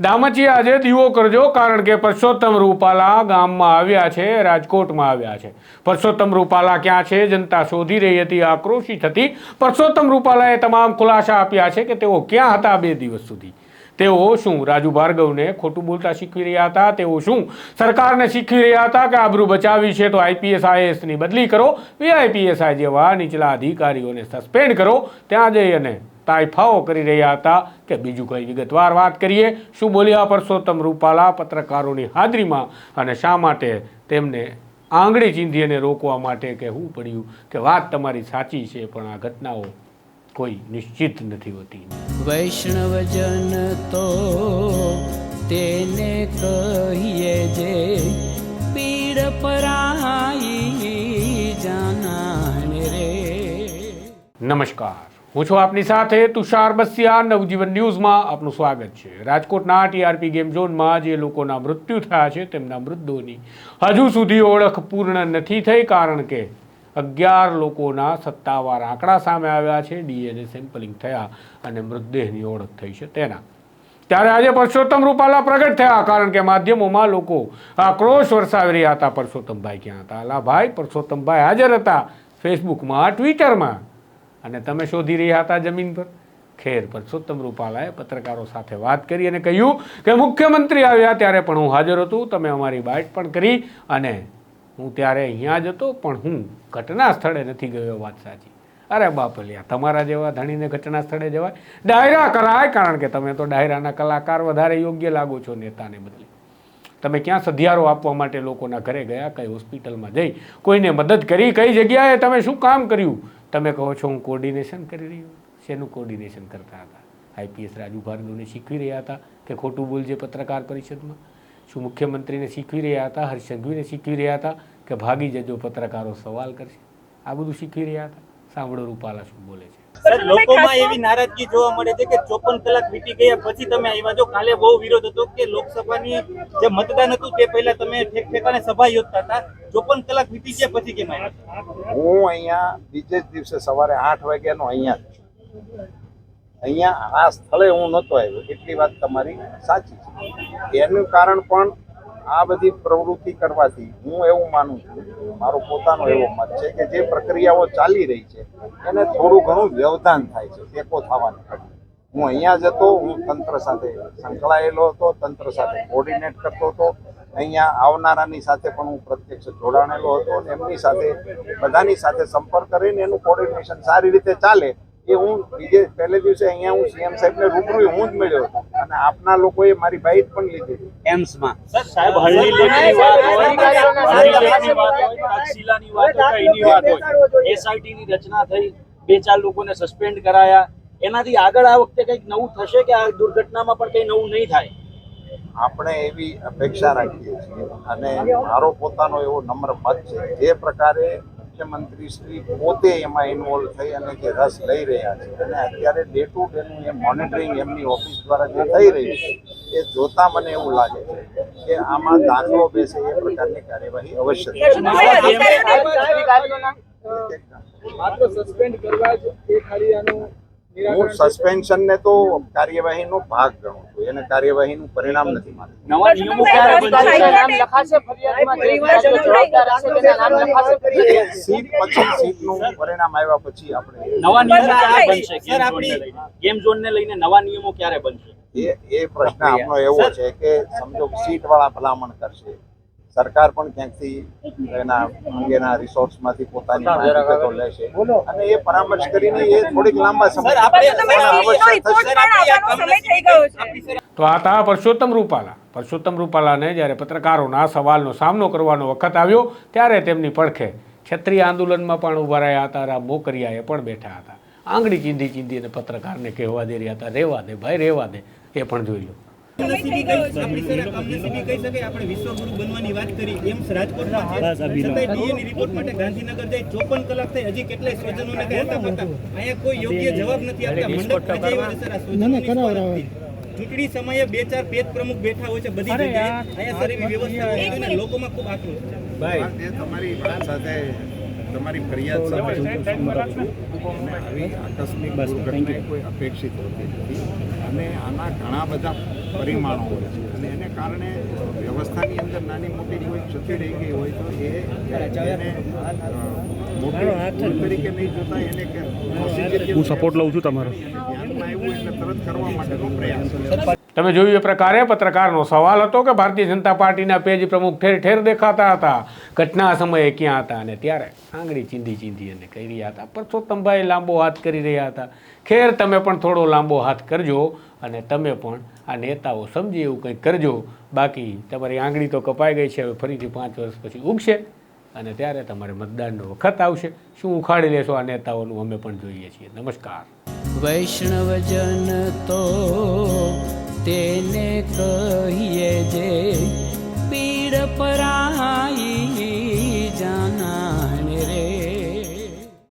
દામચી આજે દીવો કરજો, કારણ કે પરસોત્તમ રૂપાલા ગામમાં આવ્યા છે, રાજકોટમાં આવ્યા છે. પરસોત્તમ રૂપાલા ક્યાં છે, જનતા શોધી રહી હતી આક્રોશિત હતી પરસોત્તમ રૂપાલાએ તમામ ખુલાસા આપ્યા છે કે તેઓ ક્યાં હતા બે દિવસ સુધી? તેઓ શું, રાજુ ભાર્ગવને ખોટું બોલતા શીખવી રહ્યા હતા? તેઓ શું, સરકારને શીખવી રહ્યા હતા કે આબરૂ બચાવી છે તો આઈપીએસ, આઈએસની બદલી કરો? વીઆઈપીએસઆઈ જેવા નીચલા અધિકારીઓને સસ્પેન્ડ કરો, ત્યાં જઈ અને તાઇફાઓ કરી રહ્યા હતા કે બીજું કંઈ વિગતવાર વાત કરીએ. શું બોલ્યા પરસોત્તમ રૂપાલા પત્રકારોની હાજરીમાં અને શા માટે તેમને આંગળી ચીંધીને રોકવા માટે કહેવું પડ્યું? કે વાત તમારી સાચી છે પણ આ ઘટનાઓ કોઈ નિશ્ચિત નથી હોતી. વૈષ્ણવજન તો તેને કહીએ જે પીડ પરાઈ જાના રે. નમસ્કાર. હું છું આપની સાથે તુષાર બસિયા, નવજીવન ન્યૂઝમાં આપનું સ્વાગત છે. રાજકોટના ટીઆરપી ગેમ ઝોનમાં જે લોકોના મૃત્યુ થયા છે, તેમના મૃતદેહોની હજુ સુધી ઓળખ પૂર્ણ નથી થઈ કારણ કે અગિયાર લોકોના સત્તાવાર આંકડા સામે આવ્યા છે, ડીએનએ સેમ્પલિંગ થયા અને મૃતદેહની ઓળખ થઈ છે તેના. ત્યારે આજે પરસોત્તમ રૂપાલા પ્રગટ થયા કારણ કે માધ્યમોમાં લોકો આક્રોશ વરસાવી રહ્યા હતા. પરસોત્તમભાઈ ક્યાં હતા? અલા ભાઈ, પરસોત્તમભાઈ હાજર હતા ફેસબુકમાં, ટ્વિટરમાં. અને તમે શોધી રહ્યા હતા જમીન પર? ખેર પરસોત્તમ રૂપાલાએ પત્રકારો સાથે વાત કરી અને કહ્યું કે મુખ્યમંત્રી આવ્યા ત્યારે પણ હું હાજર હતું, તમે અમારી બાઇટ પણ કરી અને હું ત્યારે અહીંયા જ હતો, પણ હું ઘટના સ્થળે નથી ગયો વાત સાચી. અરે બાપલિયા તમારા જેવા ધણીને ઘટના સ્થળે જવાય? ડાયરા કરાય, કારણ કે તમે તો ડાયરાના કલાકાર વધારે યોગ્ય લાગો છો નેતાને બદલે. તમે ક્યાં સધિયારો આપવા માટે લોકોના ઘરે ગયા, કઈ હોસ્પિટલમાં જઈ, કોઈને મદદ કરી, કઈ જગ્યાએ તમે શું કામ કર્યું? તમે કહો છો હું કોર્ડિનેશન કરી રહ્યો શેનું કોર્ડિનેશન કરતા હતા? આઈપીએસ રાજુ ભાર્ગવને શીખવી રહ્યા હતા કે ખોટું બોલજે પત્રકાર પરિષદમાં? શું મુખ્યમંત્રીને શીખવી રહ્યા હતા? હર્ષ સંઘવીને શીખવી રહ્યા હતા કે ભાગી જજો પત્રકારો સવાલ કરશે? આ બધું શીખવી રહ્યા હતા? સાંભળો રૂપાલા શું બોલે છે. સર લોકોમાં એવી નારાજગી જોવા મળે છે કે ચોપન કલાક વીતી ગયા પછી તમે આવ્યા છો કાલે બહુ વિરોધ હતો કે લોકસભાની જે મતદાન હતું તે પહેલા તમે ઠેક ઠેકાણે સભા યોજતા હતા. ચોપન કલાક વીતી ગયા પછી કેમ આવ્યા? હું અહીંયા બીજે જ દિવસે સવારે આઠ વાગ્યાનો અહીંયા છું. અહીંયા આ સ્થળે હું નહોતો આવ્યો એટલી વાત તમારી સાચી છે. એનું કારણ પણ આ બધી પ્રવૃત્તિ કરવાથી હું એવું માનું છું, મારો પોતાનો એવો મત છે કે જે પ્રક્રિયાઓ ચાલી રહી છે, એને થોડું ઘણું વ્યવધાન થાય છે, ટેકો થવાની ઘટના હું અહીંયા જ હતો, હું તંત્ર સાથે સંકળાયેલો હતો, તંત્ર સાથે કોર્ડિનેટ કરતો હતો. અહીંયા આવનારાની સાથે પણ હું પ્રત્યક્ષ જોડાણેલો હતો અને એમની સાથે, બધાની સાથે સંપર્ક કરીને એનું કોર્ડિનેશન સારી રીતે ચાલે એ હું બીજે, પહેલે દિવસે અહીંયા હું સીએમ સાહેબને રૂબરૂ હું જ મળ્યો હતો. અને આપના લોકોએ મારી બાઇક પણ લીધી. એમ્સમાં. સર સાહેબ હળની લેખની વાત હોય હળની વાત હોય તક્ષશિલાની વાત હોય એની વાત હોય. એસઆઈટી ની રચના થઈ બે ચાર લોકોને સસ્પેન્ડ કરાયા. એનાથી આગળ આ વખતે કંઈક નવું થશે કે આ દુર્ઘટનામાં પણ કંઈ નવું નહીં થાય? આપણે એવી અપેક્ષા રાખીએ છીએ અને મારો પોતાનો એવો નમ્ર મત છે. જે પ્રકારે મુખ્યમંત્રી શ્રી પોતે એમાં ઇન્વોલ્વ થઈ અને જે રસ લઈ રહ્યા છે અને અત્યારે ડે ટુ ડેનું એ મોનિટરિંગ એમની ઓફિસ દ્વારા જે થઈ રહ્યું છે એ જોતા મને એવું લાગે છે કે આમાં દાખલો બેસે એ પ્રકારની કાર્યવાહી અવશ્ય થશે. માત્ર સસ્પેન્ડ કરવા જ એ ખાલી આનું હું સસ્પેન્શનને તો કાર્યવાહીનો ભાગ ગણું છું. એને કાર્યવાહીનું પરિણામ નથી માનતો નવા નિયમો ક્યારે બનશે? નામ લખાશે ફરિયાદમાં જે રાજ્ય જવાબદાર હશે તેના નામ લખાશે એ સીટ પછી પરિણામ આવ્યા પછી આપણે નવા નિયમો ક્યારે બનશે? ગેમ ઝોન ને લઈને. નવા નિયમો ક્યારે બનશે? એ એ પ્રશ્ન આપણો એવો છે કે સમજો સીટ વાળા ભલામણ કરશે. સરકાર પણ ક્યાંકથી એના અંગેના રિસોર્સમાંથી પોતાની વિગતો લેશે. અને એ પરામર્શ કરીને એ થોડીક લાંબા સમય તો આ હતા પરસોત્તમ રૂપાલા. પરસોત્તમ રૂપાલાને જ્યારે પત્રકારોના સવાલનો સામનો કરવાનો વખત આવ્યો ત્યારે તેમની પડખે ક્ષત્રિય આંદોલનમાં પણ ઊભા રહ્યા હતા રામ મોકરિયાએ પણ બેઠા હતા. આંગળી ચીંધી ચીંધી અને પત્રકારને કહેવા દે રહ્યા હતા રહેવા દે ભાઈ રહેવા દે. એ પણ જોઈ લો. ચૂંટણી સમયે બે ચાર પેજ પ્રમુખ બેઠા હોય છે બધી જગ્યાએ. અહીંયા સર એવી વ્યવસ્થા લોકો માં ખૂબ લોકોમાં ખૂબ આક્રોશ છે. એ તમારી વાત સાથે તમારી ફરિયાદ સામે આવી આકસ્મિક દુર્ઘટના કોઈ અપેક્ષિત હોતી નથી અને આના ઘણા બધા પરિમાણો હોય છે. અને એને કારણે વ્યવસ્થાની અંદર નાની મોટી કોઈ ક્ષતિ રહી ગઈ હોય તો એ એને મોટી તરીકે નહીં જોતા એને હું સપોર્ટ લઉં છું તમારો. તમે જોયું એ પ્રકારે પત્રકારનો સવાલ હતો કે ભારતીય જનતા પાર્ટીના પેજ પ્રમુખ ઠેર ઠેર દેખાતા હતા. ઘટના સમયે ક્યાં હતા અને ત્યારે આંગળી ચીંધી ચીંધી અને કહી રહ્યા હતા, પરસોત્તમભાઈ લાંબો હાથ કરી રહ્યા હતા. ખેર, તમે પણ થોડો લાંબો હાથ કરજો અને તમે પણ આ નેતાઓ સમજી એવું કંઈક કરજો. બાકી તમારી આંગળી તો કપાઈ ગઈ છે, હવે ફરીથી પાંચ વર્ષ પછી ઉગશે અને ત્યારે તમારે મતદાનનો વખત આવશે. શું ઉખાડી લેશો આ નેતાઓનું, અમે પણ જોઈએ છીએ. નમસ્કાર. વૈષ્ણવજન તો તેને કહીએ